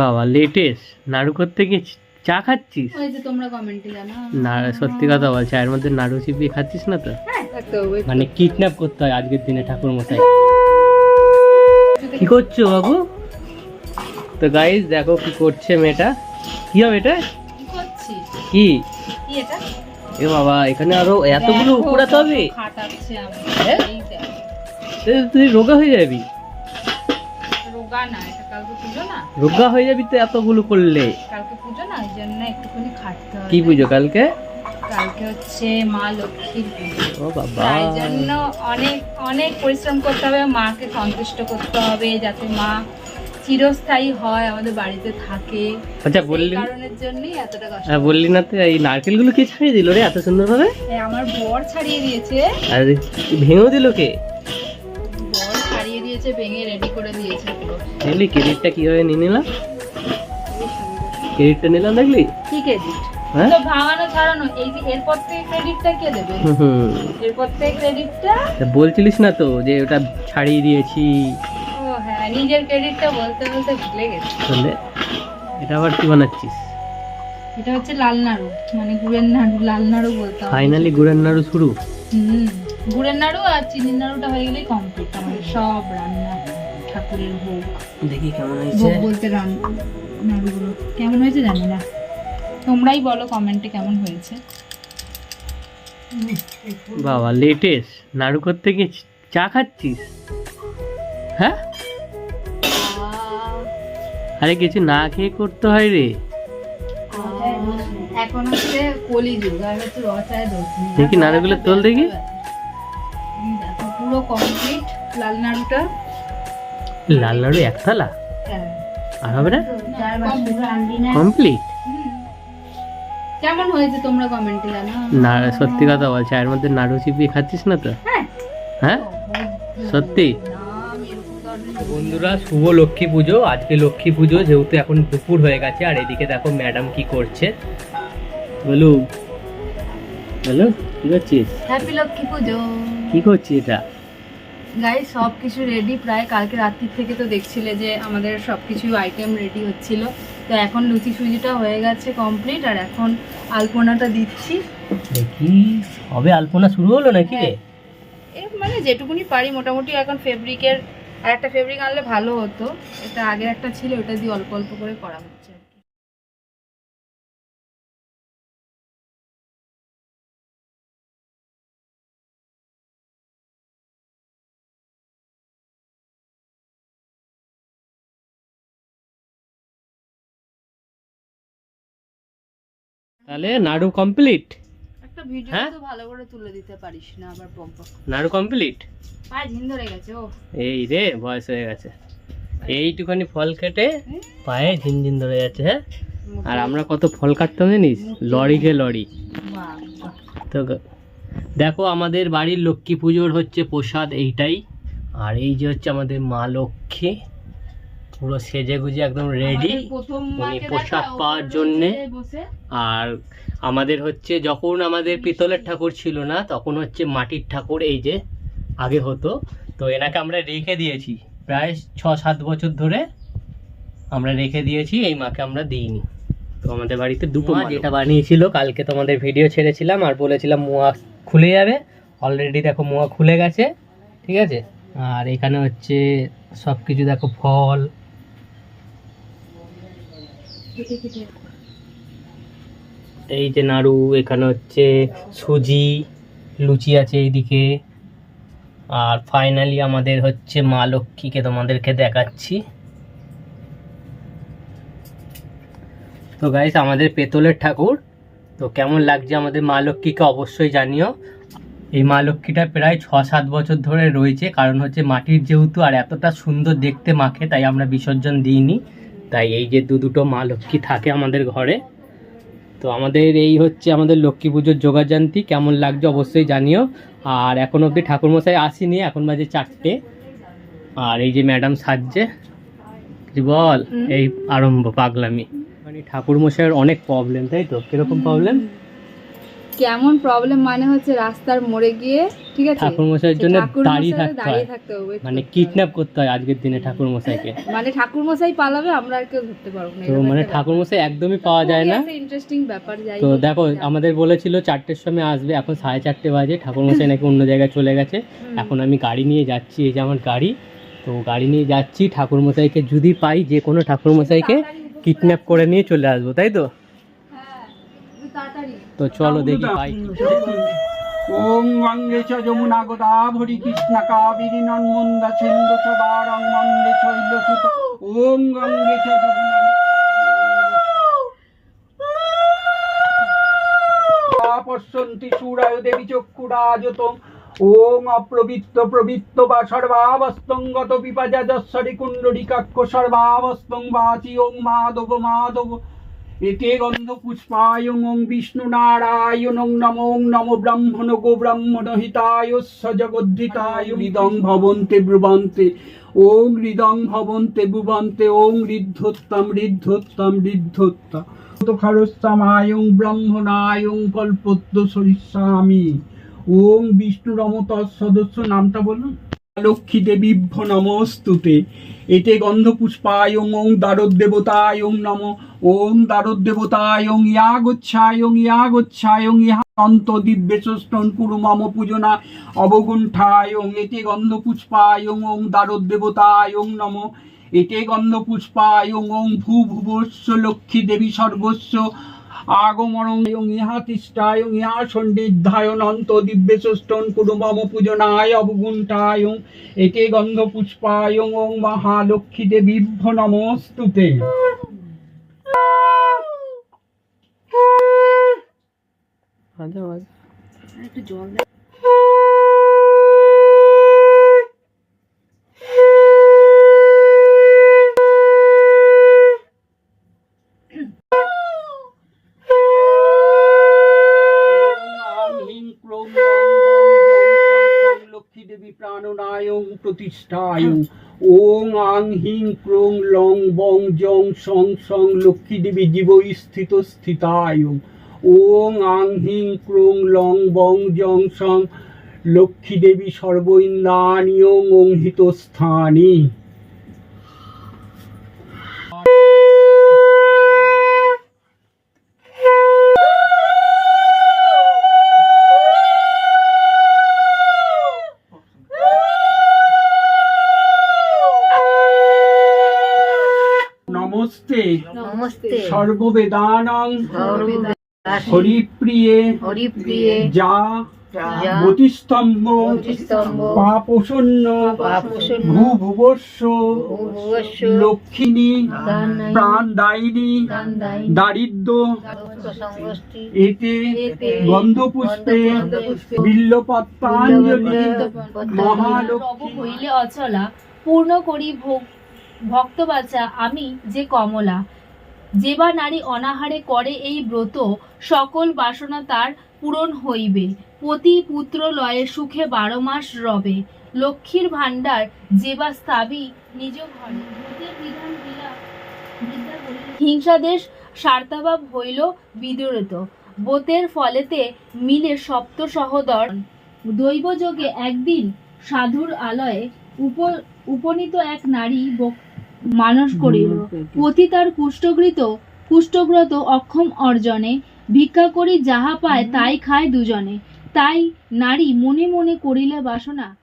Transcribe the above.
বাবা লেটেস্ট নাড়ু করতে গিয়ে চা খাচ্ছিস? ওই যে তোমরা কমেন্টে জানো। না সত্যি কথা বল চায়ের মধ্যে নাড়ু চিপিয়ে খাচ্ছিস না তো? হ্যাঁ মানে কিডন্যাপ করতে হয় আজকের দিনে ঠাকুর মশাই। কি করছ বাবু? তো গাইস দেখো কি করছে মেয়েটা। কি হবে এটা? কি করছিস কি? কি এটা? এ বাবা এখানে আরও এতগুলো কুড়াতে হবে? তুই রোগা হয়ে যাবি? রোগা না এটা কালকে পুজো না? রোগা হয়ে যাবি তো এতগুলো করলে। কালকে পুজো না ওই জন্য একটুখানি খাটতে হবে। কি পুজো কালকে? কালকে হচ্ছে মা লক্ষ্মীর পুজো। ও বাবা। তাই জন্য অনেক অনেক পরিশ্রম করতে হবে মাকে সন্তুষ্ট করতে হবে যাতে মা চিরস্থায়ী হয় আমাদের বাড়িতে থাকে। আচ্ছা বললি কারণের জন্যই এতটা কষ্ট। হ্যাঁ, বললি না তো এই নারকেলগুলো কে ছাড়িয়ে দিল রে এত সুন্দর ভাবে আমার বর ছাড়িয়ে দিয়েছে। আর ভেঙেও দিল কে? দিয়েছে ভেঙে রেডি করে দিয়েছে। পুরো দেখলি ক্রেডিটটা কীভাবে নিয়ে নিলাম? ক্রেডিটটা নিলাম দেখলি? কি ক্রেডিট হ্যাঁ? তো ভাঙানো ছাড়ানো এই যে এরপর থেকে ক্রেডিটটা কে দেবে। এরপর থেকে ক্রেডিটটা বলছিলিস না তো যে ওটা ছাড়িয়ে দিয়েছি। ও হ্যাঁ নিজের ক্রেডিটটা বলতে বলতে ভুলে গেছি। তাহলে এটা আবার কি বানাচ্ছিস? এটা হচ্ছে লাল নাড়ু মানে গুড়ের নাড়ু লাল নাড়ু বলতে ফাইনালি গুড়ের নাড়ু শুরু। হুম। গুড়ের নাড়ু আর চিনির নাড়ুটা হয়ে গেলেই কমপ্লিট আমাদের সব রান্না ঠাকুরের ভোগ। দেখি কেমন ভোগ বলতে রান্না নাড়ুগুলো। কেমন হয়েছে জানি না। তোমরাই বলো কমেন্টে কেমন হয়েছে। বাবা লেটেস্ট নাড়ু করতে গিয়ে চা খাচ্ছিস? হ্যাঁ? আরে কিছু না খেয়ে করতে হয় রে। এখন হচ্ছে কলি যুগ আর হচ্ছে রচায় দেখি নাড়ুগুলো তোল দেখি। পুরো কমপ্লিট লাল নাড়ুটা। লাল নাড়ু এক থালা? হ্যাঁ। আর হবে না? কমপ্লিট কেমন হয়েছে তোমরা কমেন্টে জানো না সত্যি কথা বল চায়ের মধ্যে নাড়ু চিপিয়ে খাচ্ছিস না তো? হ্যাঁ। হ্যাঁ? সত্যি? বন্ধুরা শুভ লক্ষ্মী পুজো আজকে লক্ষ্মী পুজো যেহেতু এখন দুপুর হয়ে গেছে আর এদিকে দেখো ম্যাডাম কি করছে। বলু বলো কি করছিস? হ্যাপি লক্ষ্মী পুজো। কি করছিস এটা? গাই সব কিছু রেডি প্রায় কালকে রাত্রির থেকে তো দেখছিলে যে আমাদের সব কিছু আইটেম রেডি হচ্ছিল। তো এখন লুচি সুজিটা হয়ে গেছে কমপ্লিট আর এখন আলপনাটা দিচ্ছি। দেখি হবে আলপনা শুরু হলো নাকি রে? এ মানে যেটুকুনি পারি মোটামুটি এখন ফেব্রিকের আর একটা ফেব্রিক আনলে ভালো হতো। এটা আগের একটা ছিল ওটা দিয়ে অল্প অল্প করে করা হচ্ছে। তাহলে নাড়ু কমপ্লিট একটা ভিডিও হ্যাঁ? তো ভালো করে তুলে দিতে পারিস না আবার বক নাড়ু কমপ্লিট পায়ে ঝিন ধরে গেছে ও এই রে বয়স হয়ে গেছে। এইটুখানি ফল কেটে পায়ে ঝিনঝিন ধরে যাচ্ছে হ্যাঁ? আর আমরা কত ফল কাটতাম জানিস? লরি কে লরি। তো দেখো আমাদের বাড়ির লক্ষ্মী পুজোর হচ্ছে প্রসাদ এইটাই। আর এই যে হচ্ছে আমাদের মা লক্ষ্মী। পুরো সেজে গুজে একদম রেডি উনি প্রসাদ পাওয়ার জন্যে। আর আমাদের হচ্ছে যখন আমাদের পিতলের ঠাকুর ছিল না তখন হচ্ছে মাটির ঠাকুর এই যে আগে হতো। তো এনাকে আমরা রেখে দিয়েছি। প্রায় ছ সাত বছর ধরে আমরা রেখে দিয়েছি এই মাকে আমরা দিইনি। তো আমাদের বাড়িতে দুটো মা যেটা বানিয়েছিল কালকে তোমাদের ভিডিও ছেড়েছিলাম আর বলেছিলাম মোয়া খুলে যাবে। অলরেডি দেখো মোয়া খুলে গেছে ঠিক আছে? আর এখানে হচ্ছে সব কিছু দেখো ফল এই যে নাড়ু, এখানে হচ্ছে সুজি, লুচি আছে এইদিকে। আর ফাইনালি আমাদের হচ্ছে মা লক্ষ্মীকে তোমাদেরকে দেখাচ্ছি। তো গাইস আমাদের পেতলের ঠাকুর। তো কেমন লাগছে আমাদের মা লক্ষ্মীকে অবশ্যই জানিও। এই মা লক্ষ্মীটা প্রায় ছ সাত বছর ধরে রয়েছে, কারণ হচ্ছে মাটির যেহেতু আর এতটা সুন্দর দেখতে মাকে, তাই আমরা বিসর্জন দিইনি। তাই এই যে দু দুটো মা লক্ষ্মী থাকে আমাদের ঘরে তো আমাদের এই হচ্ছে আমাদের লক্ষ্মী পুজোর যোগাযান্তি কেমন লাগছে অবশ্যই জানিও। আর এখন অবধি ঠাকুরমশাই আসিনি এখন বাজে চারটে। আর এই যে ম্যাডাম সাজছে বল? এই আরম্ভ পাগলামি। মানে ঠাকুরমশাইয়ের অনেক প্রবলেম তাই তো? কীরকম প্রবলেম কেমন প্রবলেম মানে হচ্ছে রাস্তার মোড়ে গিয়ে ঠিক আছে? ঠাকুর মশাইয়ের জন্য দাঁড়িয়ে থাকতে হয়। হবে মানে কিডন্যাপ করতে হয় আজকের দিনে ঠাকুর মশাইকে। মানে ঠাকুর মশাই পালাবে আমরা আর কেউ ধরতে পারব না তো মানে ঠাকুর মশাই একদমই পাওয়া যায় না। ইন্টারেস্টিং ব্যাপার যাই তো দেখো আমাদের বলেছিল চারটের সময় আসবে এখন সাড়ে চারটে বাজে ঠাকুর মশাই নাকি অন্য জায়গায় চলে গেছে। এখন আমি গাড়ি নিয়ে যাচ্ছি এই যে আমার গাড়ি তো গাড়ি নিয়ে যাচ্ছি ঠাকুর মশাইকে যদি পাই যে কোনো ঠাকুর মশাইকে কিডন্যাপ করে নিয়ে চলে আসব তাই তো? তো চলো দেখি পাই। ওম গঙ্গে চ যমুনা গোদাবরী কৃষ্ণ কাবেরী নর্মন্দা সিন্ধু চ বারং শৈলসুত ওম গঙ্গে চ যমুনা পশ্যন্তি সুরায় দেবী চক্ষুরাজত ওম অপ্রবৃত্ত প্রবৃত্ত বা সর্বাবস্তঙ্গত পিপাজা যশ্বরী কুণ্ডরিকাক্ষ সর্বাবস্তং বাচি ওং মাধব মাধব। এতে গন্ধ পুষ্পায়ং ওং বিষ্ণু নারায়ণং নমো নম ব্রাহ্মণ গো ব্রাহ্মণ হিতায় স জগদ্ধিতায় হৃদং ভবন্তে ব্রুবন্তে, ওং হৃদং ভবন্তে ব্রুবন্তে, ওং ঋদ্ধোত্তম ঋদ্ধোত্তম ঋদ্ধোত্তম খারস্তামায়ং ব্রাহ্মণায়ং কল্পদ্য সরিষ্যামি ওং বিষ্ণু রমত সদস্য নামটা বলুন। লক্ষ্মী দেবীভ্য নমস্তুতে। এতে গন্ধ পুষ্পায়ং ওং দ্বারদেবতায়ং নম। ওং দ্বারদেবতায়ং ইয়া গচ্ছায়ং ইয়া গচ্ছায়ং ইহা অন্ত দিব্যেশ্বস্তন কুরু মম পূজনা অবগুণ্ঠায়ং। এতে গন্ধ পুষ্পায়ং ওং দ্বারদেবতায়ং নম। এতে গন্ধ পুষ্পায়ং ওং ভূ ভুবস্য লক্ষ্মী দেবী সর্বস্ব আগমনং ইহা তিষ্ঠায়ং ইহা সন্নিধায়ন অন্ত মম পূজনায় অবগুণ্ঠায়ং এতে গন্ধ পুষ্পায়ং ওং মহালক্ষ্মী দেবীভ্য নমস্তুতে। একটু জল লক্ষ্মী প্রাণনায়ং ওং আং হিং ক্রোং লং বং জং সং সং লক্ষ্মী দেবী জীব স্থিত স্থিতায়ং। ওং আং হিং ক্রোং লং বং জং সং লক্ষ্মী দেবী সর্ব ইন্দ্রাণীয়ং অঙ্হিত নমস্তে। নমস্তে। সর্ববেদানং হরিপ্রিয়ে। হরিপ্রিয়ে। যা প্রাণদায়িনী। দারিদ্র। এতে গন্ধপুষ্পে। বিল্লপত্রাঞ্জলি বিল্লপত্রাঞ্জলি মহালক্ষ্মী। হইলে অচলা। পূর্ণ করি ভোগ। ভক্তবাচা আমি যে কমলা। যে বা নারী অনাহারে করে এই ব্রত, সকল বাসনা তার পূরণ হইবে। পতি পুত্র লয়ে সুখে বারো মাস রবে। লক্ষ্মীর ভাণ্ডার যে বা স্থাবি নিজ ঘরে। হিংসাদেশ স্বার্থাভাব হইল বিদরিত। বোতের ফলেতে মিলে সপ্ত সহদর। দৈবযোগে একদিন সাধুর আলয়ে উপ, উপনীত এক নারী বক- মানস করিল। পথিতার তার কুষ্ঠগৃত কুষ্ঠগ্রত অক্ষম অর্জনে ভিক্ষা করি যাহা পায় তাই খায় দুজনে। তাই নারী মনে মনে করিলে বাসনা